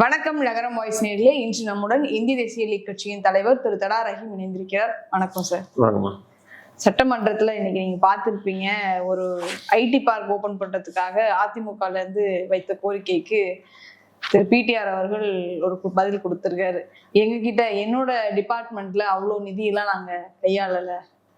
வணக்கம் நகரம் வாய்ஸ் நேரிலே. இன்று நம்முடன் இந்திய தேசிய லீக் கட்சியின் தலைவர் திரு தடா ரஹீம் இணைந்திருக்கிறார். வணக்கம் சார். சட்டமன்றத்துல இன்னைக்கு நீங்க பார்த்திருப்பீங்க ஒரு ஐடி பார்க் ஓபன் பண்றதுக்காக அதிமுகல இருந்து வைத்த கோரிக்கைக்கு திரு பிடிஆர் அவர்கள் ஒரு பதில் கொடுத்திருக்காரு. எங்ககிட்ட என்னோட டிபார்ட்மெண்ட்ல அவ்வளோ நிதியெல்லாம் நாங்க கையாளல.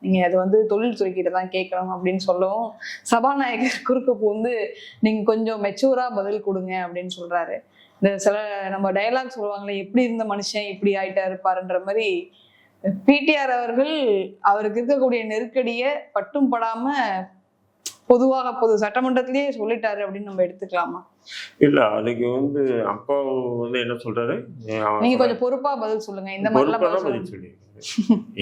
நீங்க அது வந்து தொழில்துறை கிட்ட தான் கேட்கணும் அப்படின்னு சொல்லவும் சபாநாயகர் குறுக்க வந்து நீங்க கொஞ்சம் மெச்சூரா பதில் கொடுங்க அப்படின்னு சொல்றாரு. இந்த சில நம்ம டயலாக் சொல்லுவாங்களே எப்படி இருந்த மனுஷன் இப்படி ஆயிட்டாரு பாருன்ற மாதிரி பிடிஆர் அவர்கள் அவருக்கு இருக்கக்கூடிய நெருக்கடியை பட்டும் படாம பொதுவாக பொது சட்டமன்றத்திலேயே சொல்லிட்டாரு அப்படின்னு நம்ம எடுத்துக்கலாமா? இல்ல அதுக்கு வந்து அப்பா வந்து என்ன சொல்றாரு? நீங்க கொஞ்சம் பொறுப்பா பதில் சொல்லுங்க. இந்த பதில். சொல்லி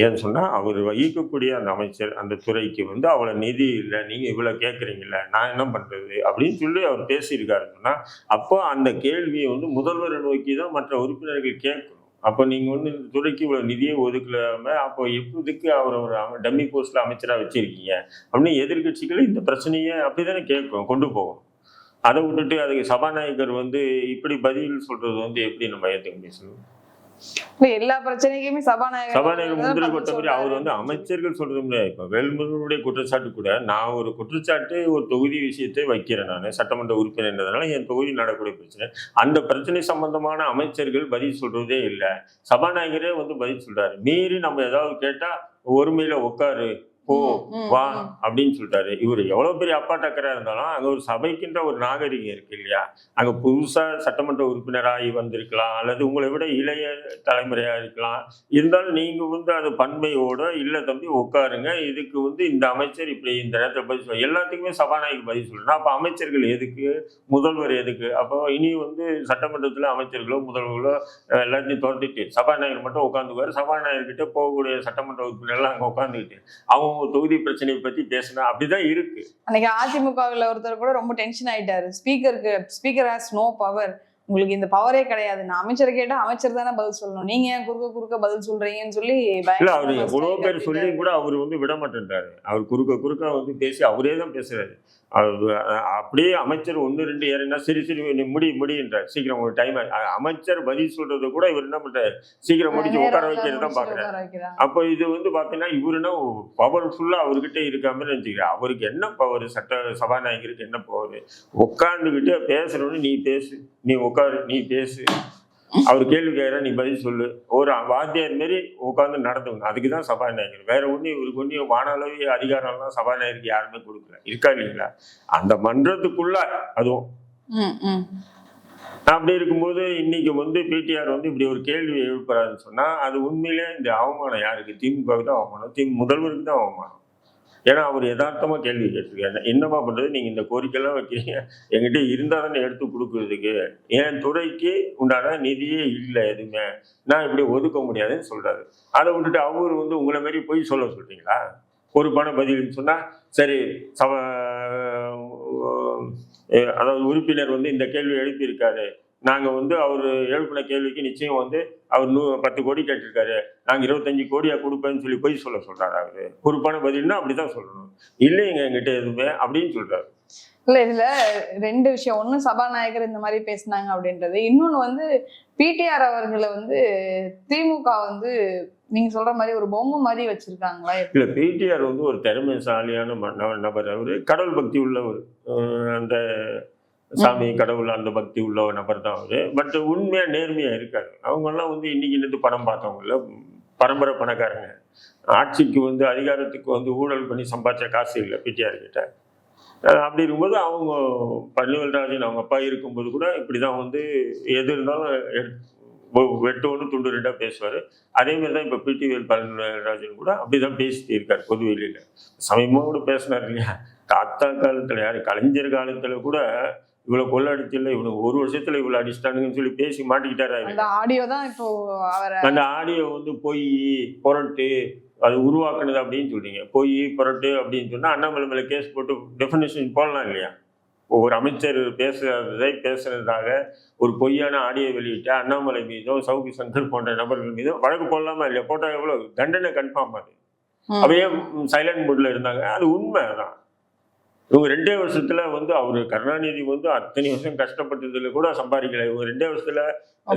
ஏன்னு சொன்னா அவர் வகிக்கக்கூடிய அந்த அமைச்சர் அந்த துறைக்கு வந்து அவ்வளவு நிதி இல்லை நீங்க இவ்வளவு கேட்குறீங்கள நான் என்ன பண்றது? அப்படின்னு சொல்லி அவர் பேசியிருக்காருன்னா அப்போ அந்த கேள்வியை வந்து முதல்வரை நோக்கி தான் மற்ற உறுப்பினர்கள் கேட்கணும். அப்போ நீங்க வந்து இந்த துறைக்கு இவ்வளவு நிதியை ஒதுக்கலாம அப்போ எப்போதுக்கு அவர் ஒரு டம்மி போஸ்ட்ல அமைச்சரா வச்சிருக்கீங்க? அப்படின்னு எதிர்கட்சிகள் இந்த பிரச்சனையை அப்படிதானே கேட்கும் கொண்டு போகும் அதை விட்டுட்டு அதுக்கு சபாநாயகர் வந்து இப்படி பதில் சொல்றது வந்து எப்படி நம்ம ஏற்றுக்க முடியும் எல்லா பிரச்சனைக்குமே சபாநாயகர் சபாநாயகர் முந்திரி கொட்ட மாதிரி அவர் வந்து. அமைச்சர்கள் சொல்றது முடியாது இப்போ வேல்முருகனுடைய குற்றச்சாட்டு கூட நான் ஒரு குற்றச்சாட்டு ஒரு தொகுதி விஷயத்தை வைக்கிறேன் நான் சட்டமன்ற உறுப்பினர்ன்றதுனால என் தொகுதி நடக்கூடிய பிரச்சனை. அந்த பிரச்சனை சம்பந்தமான அமைச்சர்கள் பதில் சொல்றதே இல்லை. சபாநாயகரே வந்து பதில் சொல்றாரு. மீறி நம்ம ஏதாவது கேட்டா ஒருமையில உட்காரு. போ வா. அப்படின்னு சொல்லிட்டாரு இவர் எவ்வளவு பெரிய அப்பா டக்கரா இருந்தாலும் அங்க ஒரு சபைக்கின்ற ஒரு நாகரிகம் இருக்கு இல்லையா? அங்க புதுசா சட்டமன்ற உறுப்பினராகி வந்திருக்கலாம் அல்லது உங்களை விட இளைய தலைமுறையா இருக்கலாம். இருந்தாலும் நீங்க வந்து அது பன்மையோட இல்ல தம்பி உட்காருங்க. இதுக்கு வந்து இந்த அமைச்சர் இப்படி இந்த நேரத்தில் பதில் சொல்ல எல்லாத்துக்குமே சபாநாயகர் பதில் சொல்லணும் அப்ப அமைச்சர்கள் எதுக்கு? முதல்வர் எதுக்கு? அப்போ இனி வந்து சட்டமன்றத்துல அமைச்சர்களோ முதல்வர்களோ எல்லாத்தையும் துரத்திட்டு சபாநாயகர் மட்டும் உட்காந்துக்குவாரு. சபாநாயகர்கிட்ட போகக்கூடிய சட்டமன்ற உறுப்பினர்லாம் அங்க உட்காந்துக்கிட்டு அவங்க தொகுதி பிரச்சனையை பத்தி பேசினா அப்படிதான் இருக்கு. அன்னைக்கு அதிமுகவில் ஒருத்தர் கூட ரொம்ப டென்ஷன் ஆயிட்டாரு. ஸ்பீக்கருக்கு ஸ்பீக்கர் ஹாஸ் நோ பவர் உங்களுக்கு இந்த பவரே கிடையாது. நான் அமைச்சரை கேட்டா அமைச்சர் தானே பதில் சொல்லணும். நீங்க ஏன் குறுக்க குறுக்க பதில் சொல்றீங்கன்னு சொல்லி இல்ல அவர் ஸ்ட்ரைக் பேர் சொல்லி. கூட அவர் வந்து விட மாட்டேன்றாரு அவர் குறுக்க குறுக்க வந்து பேசி அவரே தான் பேசுறாரு. அப்படியே அமைச்சர் ஒன்று ரெண்டு ஏறினா சரி சரி முடி முடின்றார். சீக்கிரம் ஒரு டைம் அமைச்சர் பதில் சொல்றது கூட இவர் என்ன பண்றாரு? சீக்கிரம் முடிச்சு உட்கார வைக்கிறது தான் பாக்குறாரு. அப்போ இது வந்து பாத்தீங்கன்னா இவருன்னா பவர்ஃபுல்லா அவர்கிட்ட இருக்காம நினைச்சுக்கிறேன் அவருக்கு என்ன பவர் சட்ட சபாநாயகருக்கு என்ன பவர் உட்காந்துக்கிட்டு பேசுறவனு நீ பேசு நீ உட்காரு நீ பேசு. அவர் கேள்வி கேட்குற நீ பதில் சொல்லு. ஒரு வாத்தியார் மாரி உட்காந்து நடந்துக்கணும். அதுக்கு தான் சபாநாயகர். வேற ஒன்றும் இவருக்கு ஒன்றும் வானளவு அதிகாரம்லாம் சபாநாயகருக்கு யாருமே கொடுக்கல. இருக்கா இல்லைங்களா? அந்த மன்றத்துக்குள்ள அதுவும். அப்படி இருக்கும்போது இன்னைக்கு வந்து பிடிஆர் வந்து இப்படி ஒரு கேள்வி எழுப்புறாருன்னு சொன்னா அது உண்மையிலே இந்த அவமானம் யாருக்கு? திமுகவுக்கு தான் அவமானம். திமு முதல்வருக்கு தான் அவமானம். ஏன்னா அவர் யதார்த்தமாக கேள்வி கேட்டிருக்காரு. என்னமா பண்ணுறது நீங்கள் இந்த கோரிக்கைலாம் வைக்கிறீங்க. என்கிட்ட இருந்தால் தானே எடுத்து கொடுக்குறதுக்கு. என் துறைக்கு உண்டான நிதியே இல்லை எதுவுமே. நான் இப்படி ஒதுக்க முடியாதுன்னு சொல்கிறாரு அதை விட்டுட்டு அவர் வந்து உங்களை மாதிரி போய் சொல்ல சொல்கிறீங்களா ஒரு பண பதில்னு சொன்னால் சரி சம அதாவது உறுப்பினர் வந்து இந்த கேள்வி எழுப்பியிருக்காரு. நாங்க வந்து அவர் எழுப்பின கேள்விக்கு நிச்சயம் வந்து அவர் நூ பத்து கோடி கேட்டிருக்காரு. நாங்க இருபத்தஞ்சு கோடியா கொடுப்பேன்னு சொல்லி போய் சொல்ல சொல்றாரு அவரு. பொறுப்பான பதில்னா அப்படிதான் சொல்லணும். இல்லைங்க என்கிட்ட எதுவுமே அப்படின்னு சொல்றாரு. இல்ல இதுல ரெண்டு விஷயம். ஒண்ணு சபாநாயகர் இந்த மாதிரி பேசினாங்க அப்படின்றது. இன்னொன்னு வந்து பிடிஆர் அவர்களை வந்து திமுக வந்து நீங்க சொல்ற மாதிரி ஒரு பொம்மை மாதிரி வச்சிருக்காங்களா? இல்ல பிடிஆர் வந்து ஒரு திறமைசாலியான நபர் அவரு. கடவுள் பக்தி உள்ளவர் அந்த சாமி கடவுள் அந்த பக்தி உள்ள ஒரு நபர் தான் அவரு. பட் உண்மையா நேர்மையா இருக்காரு. அவங்க எல்லாம் வந்து இன்னைக்கு இருந்து படம் பார்த்தவங்க இல்ல பரம்பரை பணக்காரங்க. ஆட்சிக்கு வந்து அதிகாரத்துக்கு வந்து ஊழல் பண்ணி சம்பாதிச்ச காசு இல்லை பிடிஆர் கிட்ட. அப்படி இருக்கும்போது அவங்க பன்னிவல்ராஜன் அவங்க அப்பா இருக்கும்போது கூட இப்படிதான் வந்து எது இருந்தாலும் வெட்டோன்னு துண்டு ரெண்டா பேசுவார். அதே மாதிரி தான் இப்போ பிடிவேல் பழனிராஜன் கூட அப்படிதான் பேசிட்டு இருக்கார் பொதுவெளியில். சமயமாக கூட பேசினார் இல்லையா? தாத்தா காலத்துல யாரு கலைஞர் காலத்துல கூட இவ்வளவு கொள்ளடிச்சு இல்லை இவனுக்கு ஒரு வருஷத்துல இவ்வளவு அடிச்சிட்டானுங்கன்னு சொல்லி பேசி மாட்டிக்கிட்டாரு. அந்த ஆடியோ தான் இப்போ அந்த ஆடியோ வந்து பொய் புரட்டு அது உருவாக்குனது அப்படின்னு சொல்றீங்க. பொய் புரட்டு அப்படின்னு சொன்னா அண்ணாமலை மேல கேஸ் போட்டு டெஃபினேஷன் போடலாம் இல்லையா? ஒரு அமைச்சர் பேசுறதை பேசுறதாக ஒரு பொய்யான ஆடியோ வெளியிட்ட அண்ணாமலை மீதும் சவுகி சங்கர் போன்ற நபர்கள் மீதும் வழக்கு போடலாமா இல்லையா? போட்டா எவ்வளவு? தண்டனை கன்ஃபார்ம் அது. அப்படியே சைலண்ட் மூட்ல இருந்தாங்க. அது உண்மை தான் இவங்க ரெண்டே வருஷத்துல வந்து அவரு கருணாநிதி வந்து அத்தனை வருஷம் கஷ்டப்பட்டதுல கூட சம்பாதிக்கல. இவங்க ரெண்டே வருஷத்துல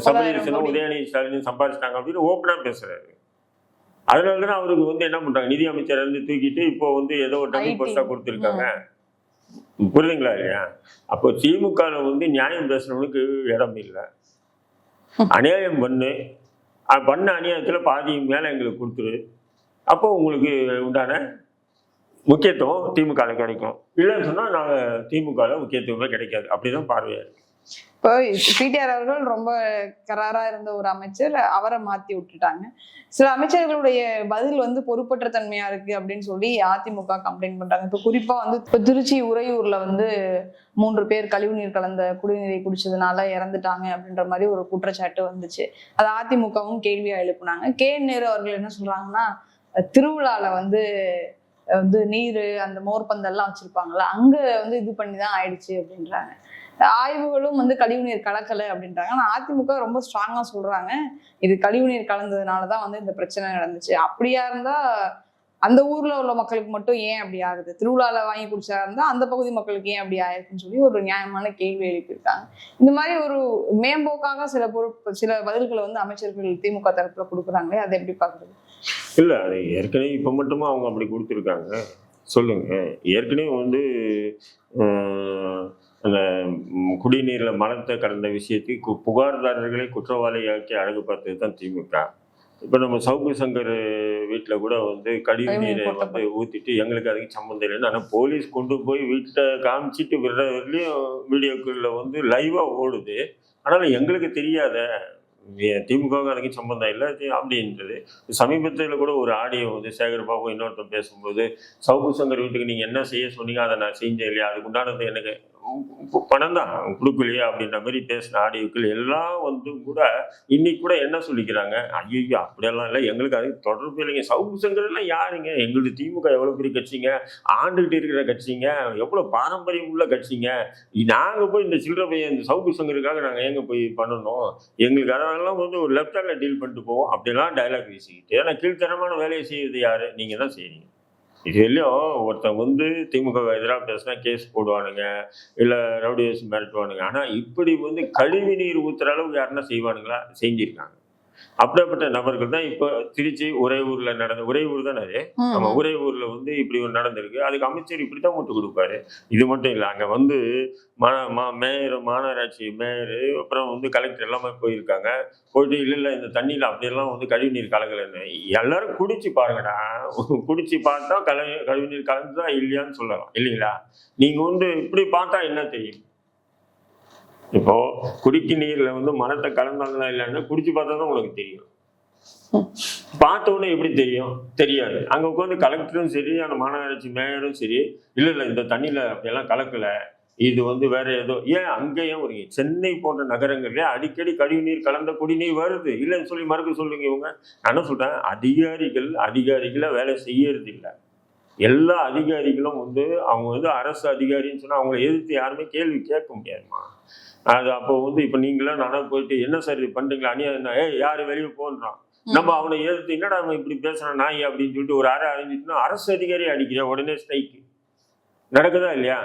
சபரீசனும். உதயநிதி ஸ்டாலினும் சம்பாதிச்சிட்டாங்க அப்படின்னு ஓப்பனா பேசுறாரு. அதனால தானே அவருக்கு வந்து என்ன பண்றாங்க? நிதி அமைச்சர் வந்து தூக்கிட்டு இப்போ வந்து ஏதோ ஒரு IT. போஸ்டா கொடுத்துருக்காங்க. புரியுதுங்களா இல்லையா? அப்போ திமுகல வந்து நியாயம் பேசுறவனுக்கு இடம் இல்லை. அநியாயம் பண்ணு. பண்ண அநியாயத்துல பாதி மேல எங்களுக்கு கொடுத்துரு. அப்போ உங்களுக்கு உண்டான முக்கியத்துவம் திமுக கிடைக்கும். இல்லைன்னு சொன்னா நாங்க திமுக முக்கியத்துவமே கிடைக்காது. அப்படிதான் பார்வையா இப்போ பிடிஆர் அவர்கள் ரொம்ப கராரா இருந்த ஒரு அமைச்சர் அவரை மாத்தி விட்டுட்டாங்க. சில அமைச்சர்களுடைய பதில் வந்து பொறுப்பற்ற தன்மையா இருக்கு அப்படின்னு சொல்லி அதிமுக கம்ப்ளைண்ட் பண்றாங்க. இப்போ குறிப்பா வந்து இப்போ திருச்சி உறையூர்ல வந்து மூன்று பேர் கழிவுநீர் கலந்த குடிநீரை குடிச்சதுனால இறந்துட்டாங்க அப்படின்ற மாதிரி ஒரு குற்றச்சாட்டு வந்துச்சு. அது அதிமுகவும் கேள்வியா எழுப்புனாங்க. கே நேரு அவர்கள் என்ன சொல்றாங்கன்னா திருவிழால வந்து வந்து நீர் அந்த மோர்பந்தெல்லாம் வச்சிருப்பாங்கல்ல அங்க வந்து இது பண்ணி தான் ஆயிடுச்சு அப்படின்றாங்க. ஆய்வுகளும் வந்து கழிவுநீர் கலக்கலை அப்படின்றாங்க. ஆனால் அதிமுக ரொம்ப ஸ்ட்ராங்காக சொல்கிறாங்க இது கழிவுநீர் கலந்ததுனால தான் வந்து இந்த பிரச்சனை நடந்துச்சு. அப்படியா இருந்தால் அந்த ஊரில் உள்ள மக்களுக்கு மட்டும் ஏன் அப்படி ஆகுது? திருவிழாவில் வாங்கி குடிச்சா இருந்தால் அந்த பகுதி மக்களுக்கு ஏன் அப்படி ஆயிருக்குன்னு சொல்லி ஒரு நியாயமான கேள்வி எழுப்பியிருக்காங்க. இந்த மாதிரி ஒரு மேம்போக்காக சில பொறுப்பு சில பதில்களை வந்து அமைச்சர்கள் திமுக தரப்பில் கொடுக்குறாங்களே அதை எப்படி பார்க்குறது? இல்ல அது ஏற்கனவே இப்ப மட்டுமா அவங்க அப்படி கொடுத்துருக்காங்க? சொல்லுங்க. ஏற்கனவே வந்து அந்த குடிநீர்ல மலத்தை கலந்த விஷயத்துக்கு புகார்தாரர்களை குற்றவாளியாக்கி அழகு பார்த்தது தான் திமுக. இப்ப நம்ம சவுக்கு சங்கர் வீட்டுல கூட வந்து கழிவு நீரை வந்து. ஊத்திட்டு எங்களுக்கு அதுக்கு சம்மந்தம் இல்லைன்னு ஆனா போலீஸ் கொண்டு போய் வீட்டை காமிச்சிட்டு விடுறதுலயும் வீடியோக்குள்ள வந்து லைவா ஓடுது. ஆனாலும் எங்களுக்கு தெரியாத திமுகவுக்கு அதுக்கு சம்பந்தம் இல்லை. இது அப்படின்றது. சமீபத்தில் கூட ஒரு ஆடியோ வந்து சேகர் பாபு இன்னொருத்தன் பேசும்போது சவுக்கு சங்கர் வீட்டுக்கு நீங்கள் என்ன செய்ய சொன்னீங்க அதை நான் செஞ்சேன் இல்லையா? அதுக்கு உண்டானது எனக்கு பணம் தான் கொடுக்கலையா அப்படின்ற மாதிரி பேசின ஆடியோக்கள் எல்லாம் வந்து கூட இன்னைக்கு கூட என்ன சொல்லிக்கிறாங்க? ஐயோ அப்படியெல்லாம் இல்லை. எங்களுக்கு அதுக்கு தொடர்பு இல்லைங்க. சவுக்கு சங்கர் யாருங்க? எங்களுக்கு திமுக எவ்வளோ பெரிய கட்சிங்க? ஆண்டுகிட்டு இருக்கிற கட்சிங்க? எவ்வளோ பாரம்பரியம் உள்ள கட்சிங்க? நாங்கள் போய் இந்த சில்லற பையன் இந்த சவுக்கு சங்கருக்காக நாங்கள் எங்கே போய் பண்ணணும்? எங்களுக்கு அதெல்லாம் வந்து ஒரு லெஃப்ட் ஹேண்டில் டீல் பண்ணிட்டு போவோம். அப்படிலாம் டைலாக் பேசிக்கிட்டு ஏன்னா கீழ்த்தரமான வேலையை செய்யறது யாரு? நீங்கள் தான் செய்கிறீங்க இது ஒருத்தன் வந்து திமுக எதிராக பேசினா கேஸ் போடுவானுங்க இல்லை ரவுடியஸ் மிரட்டுவானுங்க. ஆனால் இப்படி வந்து கழிவு நீர் ஊத்துற அளவுக்கு யாருன்னா செய்வானுங்களா? செஞ்சிருக்காங்க. அப்படிப்பட்ட நபர்கள் தான் இப்போ திருச்சி ஒரே ஊர்ல நடந்த ஒரே ஊர் தானே அது? நம்ம ஒரே ஊர்ல வந்து இப்படி ஒரு நடந்திருக்கு. அதுக்கு அமைச்சர் இப்படி தான் முட்டு கொடுப்பாரு. இது மட்டும் இல்லை அங்க வந்து மேயர் மாநகராட்சி மேயர் அப்புறம் வந்து கலெக்டர் எல்லாமே போயிருக்காங்க. போயிட்டு இல்லை இல்லை இந்த தண்ணியில் அப்படியெல்லாம் வந்து கழிவுநீர் கலக்கலைன்னு. எல்லாரும் குடிச்சு பாருங்கடா. குடிச்சு பார்த்தா கல கழிவுநீர் கலந்துதா இல்லையான்னு சொல்லலாம். இல்லைங்களா? நீங்க வந்து இப்படி பார்த்தா என்ன தெரியும்? இப்போ குடிக்க நீர்ல வந்து மனத்தை கலந்தாங்களா இல்லைன்னா குடிச்சு பார்த்தா தான் உனக்கு தெரியும். பார்த்த உடனே எப்படி தெரியும்? தெரியாது. அங்க உட்காந்து கலெக்டரும் சரி அந்த மாநகராட்சி மேயரும் சரி இல்ல இல்ல இந்த தண்ணியில அப்படியெல்லாம் கலக்கல. இது வந்து வேற ஏதோ ஏன் அங்கேயும் ஒரு சென்னை போன்ற நகரங்கள்ல அடிக்கடி கழிவுநீர் கலந்த குடிநீர் வருது. இல்லைன்னு சொல்லி மறுக்க சொல்லுங்க இவங்க. நான் என்ன சொல்றேன்? அதிகாரிகள் அதிகாரிகளை வேலை செய்யறது இல்லை. எல்லா அதிகாரிகளும் வந்து அவங்க வந்து அரசு அதிகாரின்னு சொன்னா அவங்களை எதிர்த்து யாருமே கேள்வி கேட்க முடியாதுமா அது அப்போ வந்து இப்போ நீங்களாம் நானா போயிட்டு என்ன சார் இது பண்றீங்களா? அநியாயம் ஏய் யாரு வெளியே போன்றான் நம்ம அவனை எதிர்த்து என்னடா அவன் இப்படி பேசுறான்? நாய் அப்படின்னு சொல்லிட்டு ஒரு அறை அறிஞ்சிட்டுனா அரசு அதிகாரி அடிக்கிற உடனே ஸ்ட்ரைக்கு நடக்குதா இல்லையா?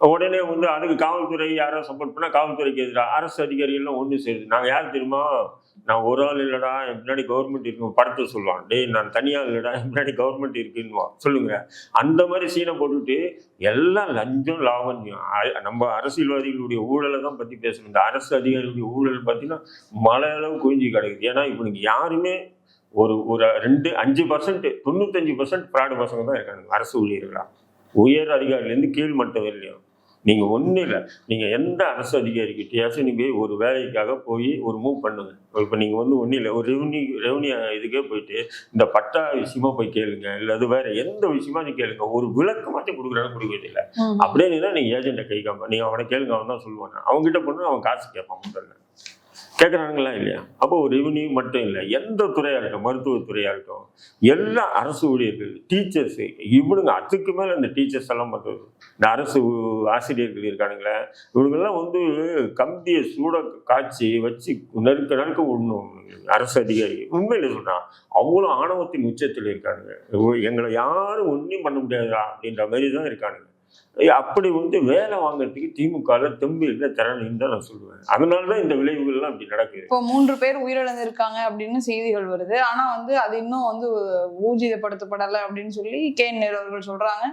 உடனே வந்து அதுக்கு காவல்துறை யாரோ சப்போர்ட் பண்ணா காவல்துறைக்கு எதிராக அரசு அதிகாரிகள்லாம் ஒன்று சேருது. நாங்கள் யார் தெரியுமா? நான் ஒரு ஆள் இல்லைடா என் பின்னாடி கவர்மெண்ட் இருக்கு படத்தை சொல்லுவான். டேய் நான் தனியாக இல்லைடா என் பின்னாடி கவர்மெண்ட் இருக்குன்னுவான் சொல்லுங்க. அந்த மாதிரி சீனை போட்டுட்டு எல்லாம் லஞ்சம் லாவண்யம் நம்ம அரசியல்வாதிகளுடைய ஊழலை தான் பற்றி பேசணும். இந்த அரசு அதிகாரிகளுடைய ஊழல் பார்த்தீங்கன்னா மலையளவு அளவு கிடைக்குது. கிடக்குது ஏன்னா இப்போ நீங்கள் யாருமே ஒரு ஒரு ரெண்டு அஞ்சு பர்சன்ட் தொண்ணூத்தஞ்சு பர்சன்ட் ஃப்ராடு பசங்க தான் இருக்காங்க அரசு ஊழியர்களா. உயர் அதிகாரிலேருந்து கீழ் மட்டம் வரலையும் நீங்க ஒன்றும் இல்லை. நீங்க எந்த அரசு அதிகாரிக்கிட்டயாச்சும் நீங்க ஒரு வேலைக்காக போய் ஒரு மூவ் பண்ணுங்க. இப்போ நீங்க வந்து ஒன்றும் இல்லை. ஒரு ரெவன்யூ ரெவன்யூ இதுக்கே போயிட்டு இந்த பட்டா விஷயமா போய் கேளுங்க. இல்லை அது வேற எந்த விஷயமா நீ கேளுங்க. ஒரு விளக்கமாச்சும் கொடுக்குறாங்க கொடுக்கறது இல்லை. அப்படியே நீ நீங்க ஏஜென்ட்டை கைக்காம நீங்க அவனை கேளுங்க அவன் தான் சொல்லுவான். அவங்க கிட்ட போனா அவன் காசு கேட்பான் முதல்ல. கேட்குறாங்களா இல்லையா? அப்போ ஒரு ரெவன்யூ மட்டும் இல்லை எந்த துறையாகட்டும் மருத்துவத்துறையாகட்டும் எல்லா அரசு ஊழியர்கள் டீச்சர்ஸு இவனுங்க அதுக்கு மேலே அந்த டீச்சர்ஸ் எல்லாம் பண்ணுறது இந்த அரசு ஆசிரியர்கள் இருக்கானுங்களே இவனுங்கெல்லாம் வந்து கம்பியை சூட காய்ச்சி வச்சு நெருக்க நெருக்க விடணும் அரசு அதிகாரி. உண்மையில் சொன்னால் அவ்வளோ ஆணவத்தின் உச்சத்தில் இருக்கானுங்க. எங்களை யாரும் ஒன்றும் பண்ண முடியாதா அப்படின்ற மாதிரி தான் இருக்கானுங்க. அப்படி வந்து வேலை வாங்குறதுக்கு திமுக தெம்பு இல்லை திறனின்னு தான் நான் சொல்லுவேன். அதனால தான் இந்த விளைவுகள்லாம் அப்படி நடக்குது. இப்போ மூன்று பேர் உயிரிழந்திருக்காங்க அப்படின்னு செய்திகள் வருது. ஆனா வந்து அது இன்னும் வந்து ஊர்ஜிதப்படுத்தப்படலை அப்படின்னு சொல்லி கே என் நேரு அவர்கள் சொல்றாங்க.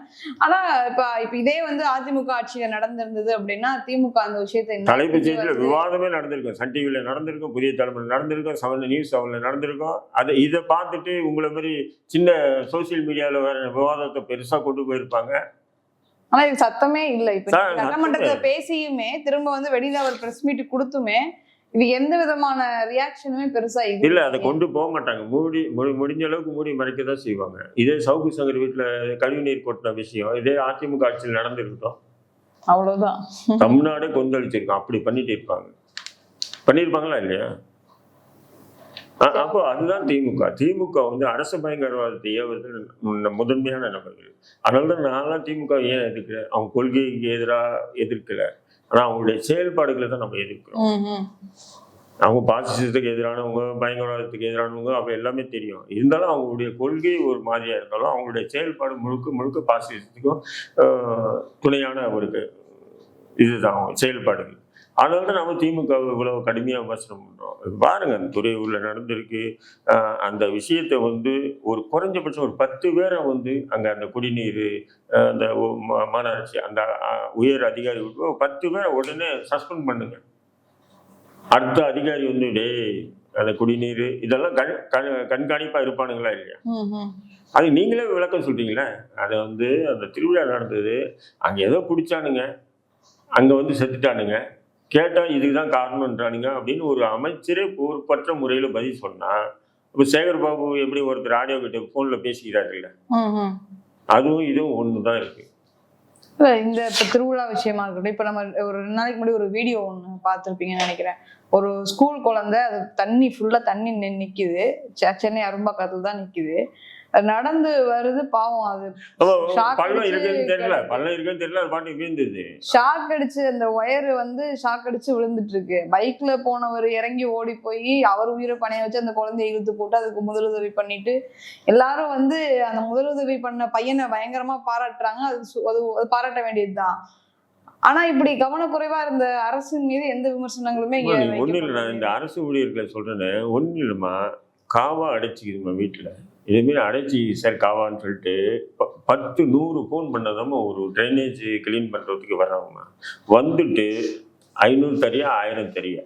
ஆனா இப்ப இப்ப இதே வந்து அதிமுக ஆட்சியில நடந்திருந்தது அப்படின்னா திமுக அந்த விஷயத்தை தலைப்பு செய்தியில். விவாதமே நடந்திருக்கும். சன் டிவியில் நடந்திருக்கும் புதிய தலைமுறை நடந்திருக்கும் செவன் நியூஸ் செவனில் நடந்திருக்கும். அதை இதை பார்த்துட்டு உங்களை மாதிரி சின்ன சோஷியல் மீடியாவில் வேற விவாதத்தை பெருசாக கொண்டு போயிருப்பாங்க. ஆனா இது சத்தமே இல்ல. இப்ப சட்டமன்றத்துல பேசியுமே திரும்ப வந்து வெளியில அவர் பிரஸ் மீட் கொடுத்துமே இது எந்த விதமான ரியாக்ஷனுமே பெருசா இல்லை அதை கொண்டு போக மாட்டாங்க. மூடி முடி- முடிஞ்ச அளவுக்கு மூடி மறைக்க தான் செய்வாங்க. இதே சவுக்கு சங்கர் வீட்டில் கழிவுநீர் கொட்டின விஷயம் இதே அதிமுக ஆட்சியில் நடந்திருக்கட்டும். அவ்வளவுதான். தமிழ்நாடே கொந்தளிச்சிருக்கும். அப்படி பண்ணிட்டு இருப்பாங்க. பண்ணியிருப்பாங்களா இல்லையா? அப்போ அதுதான் திமுக. திமுக வந்து அரசு பயங்கரவாதத்தை ஏவுறது முதன்மையான நபர்கள். அதனால தான் நான்லாம் திமுக ஏன் எதிர்க்கிறேன்? அவங்க கொள்கைக்கு எதிராக எதிர்க்கல. ஆனால் அவங்களுடைய செயல்பாடுகளை தான் நம்ம எதிர்க்கிறோம். அவங்க பாசிசத்துக்கு எதிரானவங்க பயங்கரவாதத்துக்கு எதிரானவங்க அப்போ எல்லாமே தெரியும். இருந்தாலும் அவங்களுடைய கொள்கை ஒரு மாதிரியா இருந்தாலும் அவங்களுடைய செயல்பாடு முழுக்க முழுக்க பாசிசத்துக்கும் துணையான ஒரு இதுதான் செயல்பாடுகள். அதனால தான் நம்ம திமுக இவ்வளவு கடுமையாக விமர்சனம் பண்ணுறோம் பாருங்க அந்த துறையூரில் நடந்திருக்கு. அந்த விஷயத்தை வந்து ஒரு குறைஞ்சபட்சம் ஒரு பத்து பேரை வந்து அங்கே அந்த குடிநீர் அந்த மாநகராட்சி அந்த உயர் அதிகாரி பத்து பேரை உடனே சஸ்பெண்ட் பண்ணுங்க. அடுத்த அதிகாரி வந்து டேய் அந்த குடிநீர் இதெல்லாம் கண் கண் கண்காணிப்பாக இருப்பானுங்களா இல்லையா. அது நீங்களே விளக்கம் சொல்றீங்களே? அதை வந்து அந்த திருவிழா நடந்தது. அங்கே ஏதோ குடிச்சானுங்க. அங்கே வந்து செத்துட்டானுங்க. கேட்டால் இதுக்கு தான் காரணம்ன்றானுங்க அப்படின்னு ஒரு அமைச்சரே பொறுப்பற்ற முறையில் பதில் சொன்னா இப்போ சேகர் பாபு எப்படி ஒருத்தர் ஆடியோ கிட்ட ஃபோனில் பேசிக்கிறாருல்ல. அதுவும் இதுவும் ஒன்று தான் இருக்கு. இல்ல இந்த இப்ப திருவிழா விஷயமா இருக்கட்டும் இப்ப நம்ம ஒரு ரெண்டு நாளைக்கு முன்னாடி ஒரு வீடியோ ஒண்ணு பார்த்திருப்பீங்கன்னு நினைக்கிறேன். ஒரு ஸ்கூல் குழந்தை அது தண்ணி ஃபுல்லா தண்ணி நி- நிக்குது. செ- சென்னை அரும்பாக்கத்துல தான் நிக்குது. அது நடந்து வருது பாவம் அது. பள்ளம் இருக்குன்னு தெரியல கிடக்கு. பள்ளம் இருக்குன்னு தெரியல அது பாட்டுக்கு வீழ்ந்தது. ஷாக் அடிச்சு அந்த ஒயர் வந்து ஷாக் அடிச்சு விழுந்துட்டு இருக்கு பைக்ல போனவர் இறங்கி ஓடி போய் அவர் உயிரை பணைய வச்சு அந்த குழந்தைய இழுத்து போட்டு அதுக்கு முதலுதவி பண்ணிட்டு எல்லாரும் வந்து அந்த முதலுதவி பண்ண பையனை பயங்கரமா பாராட்டுறாங்க. அது அது பாராட்ட வேண்டியதுதான். ஆனா இப்படி கவனக்குறைவா இருந்த அரசின் மீது எந்த விமர்சனங்களுமே ஒன்றும் இல்லை இந்த அரசு ஊழியர்களை சொல்றேன்னு ஒன்றும் இல்லைம்மா காவா அடைச்சிக்குதும்மா வீட்டில். இதுமாரி அடைச்சி சார் காவான்னு சொல்லிட்டு ப- பத்து நூறு ஃபோன் பண்ணதாம ஒரு ட்ரைனேஜ் க்ளீன் பண்ணுறதுக்கு வர்றவங்க வந்துட்டு ஐநூறு தரியா ஆயிரம் தரியா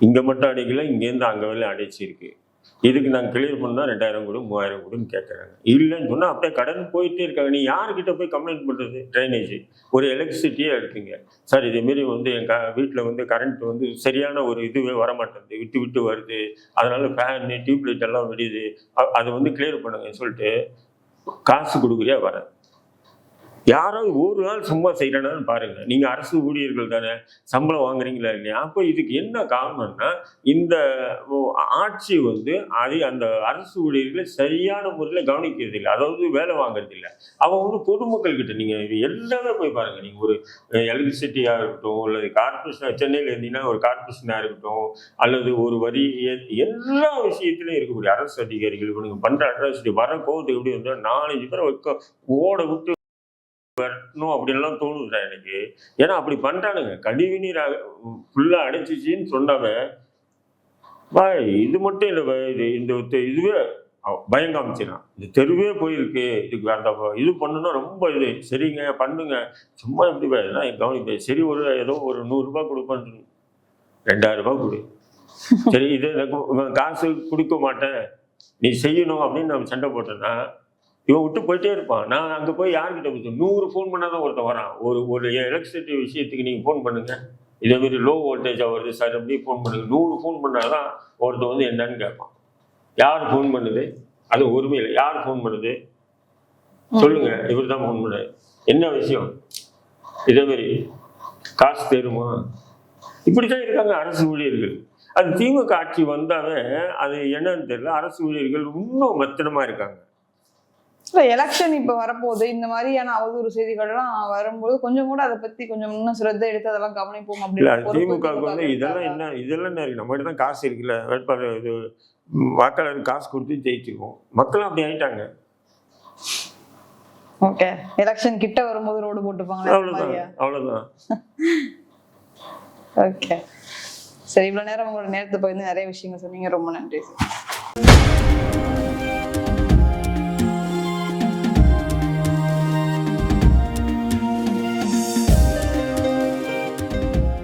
இங்கே மட்டும் அடைக்கல இங்கேருந்து அங்கே வேலை அடைச்சிருக்கு. இதுக்கு நாங்கள் கிளியர் பண்ணால் ரெண்டாயிரம் கொடு மூவாயிரம் கொடுன்னு கேட்குறாங்க இல்லைன்னு சொன்னால் அப்படியே கடன் போயிட்டே இருக்காங்க. நீ யார்கிட்ட போய் கம்ப்ளைண்ட் பண்ணுறது ட்ரைனேஜ் ஒரு எலக்ட்ரிசிட்டியே எடுத்துங்க சார் இதேமாரி வந்து என் க வீட்டில் வந்து கரண்ட் வந்து சரியான ஒரு இதுவே வர மாட்டேங்குது விட்டு விட்டு வருது. அதனால் ஃபேனு டியூப்லைட் எல்லாம் வெடியுது. அதை வந்து கிளியர் பண்ணுங்கன்னு சொல்லிட்டு காசு கொடுக்குறியா? வரேன் யாராவது ஒரு நாள் சும்மா செய்யறனான்னு பாருங்க நீங்க அரசு ஊழியர்கள் தானே சம்பளம் வாங்குறீங்களா இல்லையா? அப்போ இதுக்கு என்ன காரணம்னா இந்த ஆட்சி வந்து அது அந்த அரசு ஊழியர்களை சரியான முறையில் கவனிக்கிறது இல்லை. அதாவது வேலை வாங்குறது இல்லை. அவங்க வந்து பொதுமக்கள் கிட்ட நீங்க இது எல்லாமே போய் பாருங்க. நீங்க ஒரு எலக்ட்ரிசிட்டியா இருக்கட்டும் அல்லது கார்பரேஷன் சென்னையில் இருந்தீங்கன்னா ஒரு கார்பரேஷனா இருக்கட்டும் அல்லது ஒரு வரி எல்லா விஷயத்திலும் இருக்கக்கூடிய அரசு அதிகாரிகள் இவனுங்க பண்ற அட்ராசிட்டி வர கோவத்துக்கு எப்படி வந்து நாலஞ்சு பேரை வைக்க ஓட விட்டு கட்டணும் அப்படின்லாம் தோணுதுடா எனக்கு. ஏன்னா அப்படி பண்ணுறானுங்க கழிவு நீர் ஃபுல்லாக அடைச்சிச்சின்னு சொன்னவன் வா இது மட்டும் இல்லை இது இந்த தெ- இதுவே பயம் காமிச்சிடான் இந்த தெருவே போயிருக்கு. இதுக்கு அந்த இது பண்ணுனா ரொம்ப இது. சரிங்க பண்ணுங்க. சும்மா எப்படி பாய் இதெல்லாம் கவனிப்பேன் சரி ஒரு ஏதோ ஒரு நூறுரூபா கொடுப்பேன்னு ரெண்டாயிரரூபா கொடு. சரி இது எனக்கு காசு கொடுக்க மாட்டேன். நீ செய்யணும் அப்படின்னு நம்ம சண்டை போட்டேன்னா இவன் விட்டு போயிட்டே இருப்பான். நான் அங்கே போய் யார்கிட்ட போய் நூறு ஃபோன் பண்ணால் தான் ஒருத்தன் வரான். ஒரு ஒரு எலக்ட்ரிசிட்டி விஷயத்துக்கு நீங்கள் ஃபோன் பண்ணுங்கள் இதே மாதிரி லோ வோல்டேஜாக வருது சார் அப்படி ஃபோன் பண்ணுங்கள் நூறு ஃபோன் பண்ணால் தான் ஒருத்தன் வந்து என்னன்னு கேட்பான். யார் ஃபோன் பண்ணுது? அது உரிமையில் யார் ஃபோன் பண்ணுது? சொல்லுங்க. இவர் தான் ஃபோன் பண்ணாரு என்ன விஷயம்? இதே மாதிரி காசு தருமா? இப்படி தான் இருக்காங்க அரசு ஊழியர்கள். அது திமுக ஆட்சி வந்தாவே அது என்னன்னு தெரியல. அரசு ஊழியர்கள் இன்னும் மத்தனமாக இருக்காங்க. எலெக்ஷன் இப்ப வரப்போகுது. இந்த மாதிரியான அவதூறு செய்திகள்லாம் வரும்போது கொஞ்சம் கூட அதை பத்தி கொஞ்சம் இன்னும் சிரத்தை எடுத்து அதெல்லாம் கவனிப்போம் அப்படின்னு திமுகவுக்கு வந்து இதெல்லாம் என்ன இதெல்லாம் இருக்கு? நம்மகிட்ட தான் காசு இருக்குல்ல. வேட்பாளர் இது ம், வாக்காளருக்கு காசு கொடுத்து ஜெயிச்சிருக்கோம் மக்களும் அப்படி ஆயிட்டாங்க. ஓகே எலெக்ஷன் கிட்ட வரும்போது ரோடு மாதிரியா அவ்வளவுதான். அவ்வளவுதான். ஓகே சரி இவ்வளவு நேரம் உங்களோட நேரத்தை பகிர்ந்து நிறைய விஷயங்கள் சொன்னீங்க. ரொம்ப நன்றி. சார்